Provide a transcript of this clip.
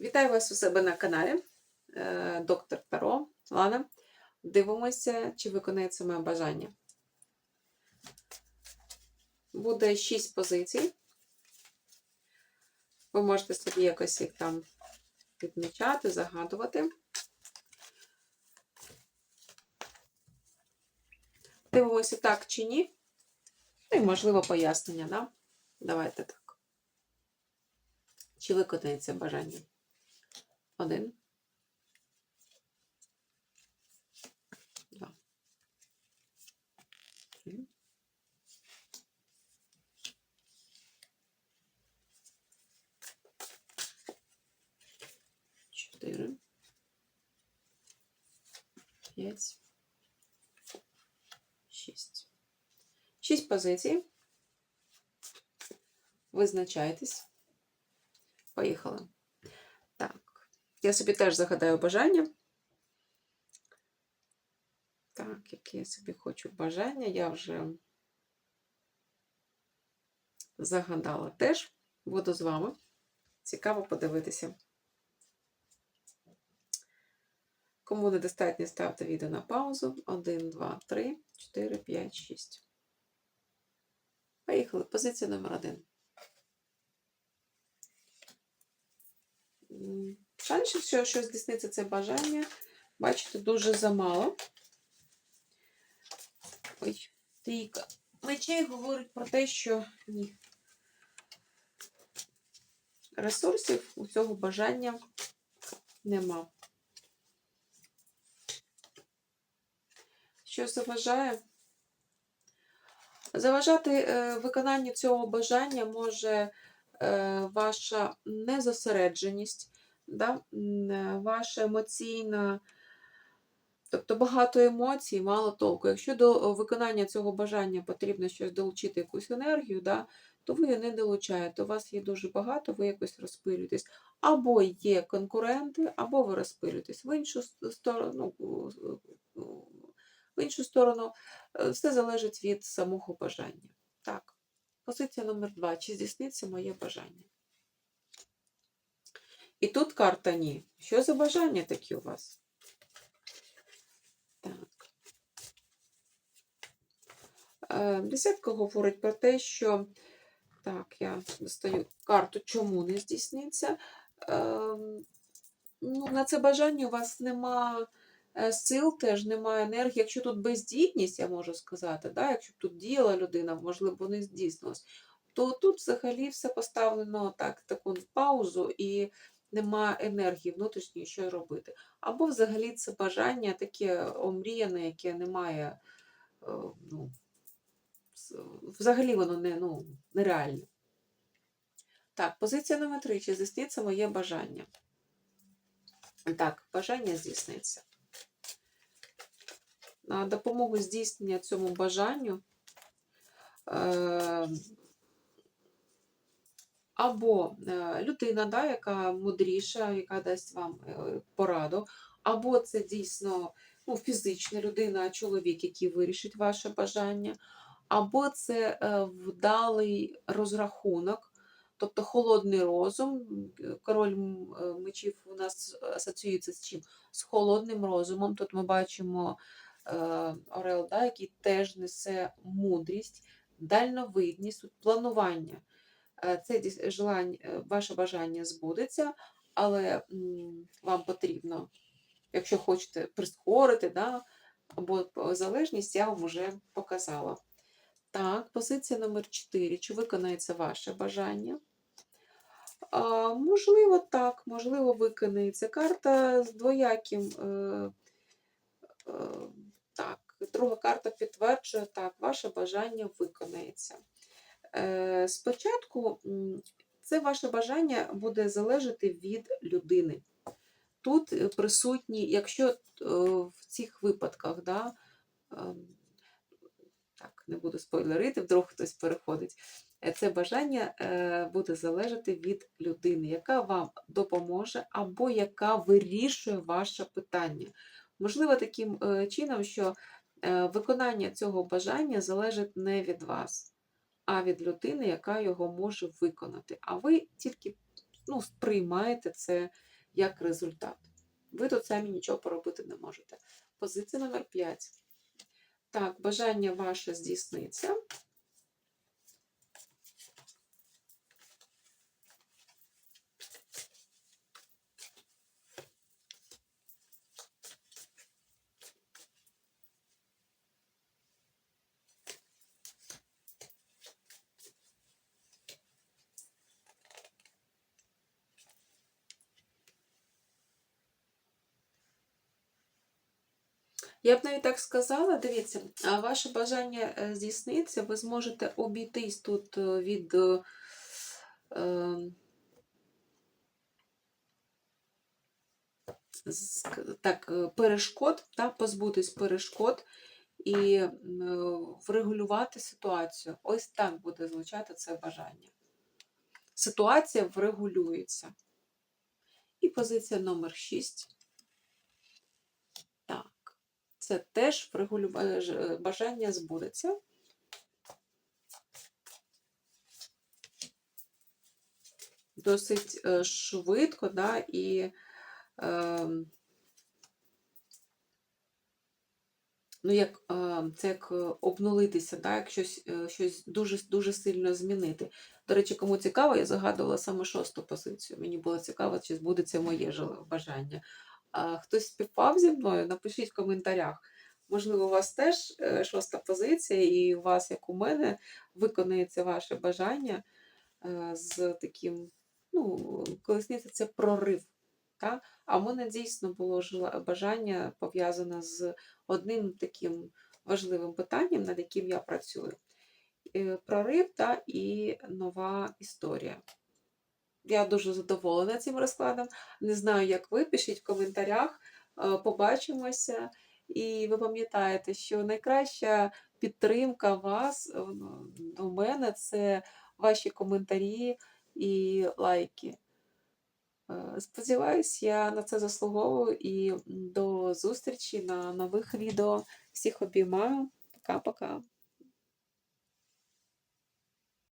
Вітаю вас у себе на каналі е, Доктор Таро Лана. Дивимося, чи виконається моє бажання. Буде 6 позицій. Ви можете собі якось їх там відмічати, загадувати. Дивимося так чи ні. Ну і, можливо, пояснення, да? Давайте так. Чи виконається бажання? Один. Два. П'ять. Шість. Шість позицій. Визначайтесь. Поїхали. Я собі теж загадаю бажання. Так, які я собі хочу бажання, я вже загадала теж. Буду з вами. Цікаво подивитися. Кому недостатньо, ставте відео на паузу. 1, 2, 3, 4, 5, 6. Поїхали. Позиція номер 1. Шансів, що щось здійсниться це бажання, бачите, дуже замало. Ой, трійка. Мечей говорить про те, що ні. Ресурсів у цього бажання нема. Що заважає? Заважати е, виконанню цього бажання може е, ваша незосередженість, да? е, ваша емоційна, тобто багато емоцій, мало толку. Якщо до виконання цього бажання потрібно щось долучити, якусь енергію, да? то ви її не долучаєте. У вас є дуже багато, ви якось розпилюєтесь. Або є конкуренти, або ви розпилюєтесь. В іншу сторону, в іншу сторону, е, все залежить від самого бажання. Так, позиція номер два. Чи здійсниться моє бажання? І тут карта ні. Що за бажання такі у вас? Так. Е, Десятка говорить про те, що так, я достаю карту, чому не здійсниться. Ем, Ну, на це бажання у вас нема е, сил, теж немає енергії. Якщо тут бездітність, я можу сказати, да, якщо б тут діяла людина, можливо, не здійснилось, то тут взагалі все поставлено так, таку паузу і немає енергії внутрішньої, що робити. Або взагалі це бажання таке омріяне, яке не має, е, ну, взагалі воно не, ну, нереальне. Так, позиція номер три. Чи здійсниться моє бажання? Так, бажання здійсниться. На допомогу здійснення цьому бажанню е, або е, людина, да, яка мудріша, яка дасть вам е, пораду, або це дійсно ну, фізична людина, чоловік, який вирішить ваше бажання, або це е, вдалий розрахунок, тобто холодний розум. Король мечів у нас асоціюється з чим? З холодним розумом. Тут ми бачимо е, Орел, да, який теж несе мудрість, дальновидність, планування. Е, Це желань, е, ваше бажання збудеться, але вам потрібно, якщо хочете прискорити, да, або залежність, я вам вже показала. Так, позиція номер 4. Чи виконається ваше бажання? А, можливо, так, можливо, виконається. Карта з двояким. Е, е, так, друга карта підтверджує, так, ваше бажання виконається. Е, спочатку це ваше бажання буде залежати від людини. Тут присутні, якщо е, в цих випадках, да, ем, так, не буду спойлерити, вдруг хтось переходить. Е, Це бажання буде залежати від людини, яка вам допоможе або яка вирішує ваше питання. Можливо, таким чином, що виконання цього бажання залежить не від вас, а від людини, яка його може виконати. А ви тільки ну, сприймаєте це як результат. Ви тут самі нічого поробити не можете. Позиція номер 5. Так, бажання ваше здійсниться. Я б навіть так сказала, дивіться, ваше бажання е, здійсниться, ви зможете обійтись тут е, від е, ем, так, перешкод, та, позбутись перешкод і врегулювати ситуацію. Ось так буде звучати це бажання. Ситуація врегулюється. І позиція номер 6. Це теж врегулю- е, е, бажання збудеться. Досить е, швидко, да, і ем, ну, як, е, це як е, обнулитися, да, як щось, е, щось дуже, дуже сильно змінити. До речі, кому цікаво, я загадувала саме шосту позицію. Мені було цікаво, чи збудеться моє бажання. Хтось співпав зі мною? Напишіть в коментарях. Можливо, у вас теж е, шоста позиція, і у вас, як у мене, виконається ваше бажання е, з таким, ну, колесниця це прорив. Та? А в мене дійсно було бажання пов'язане з одним таким важливим питанням, над яким я працюю. Е, Прорив та і нова історія. Я дуже задоволена цим розкладом. Не знаю, як ви. Пишіть в коментарях, Е, побачимося. І ви пам'ятаєте, що найкраща підтримка вас е, ну, до мене це ваші коментарі і лайки. Е, Сподіваюсь, я на це заслуговую і до зустрічі на нових відео. Всіх обіймаю. Пока-пока.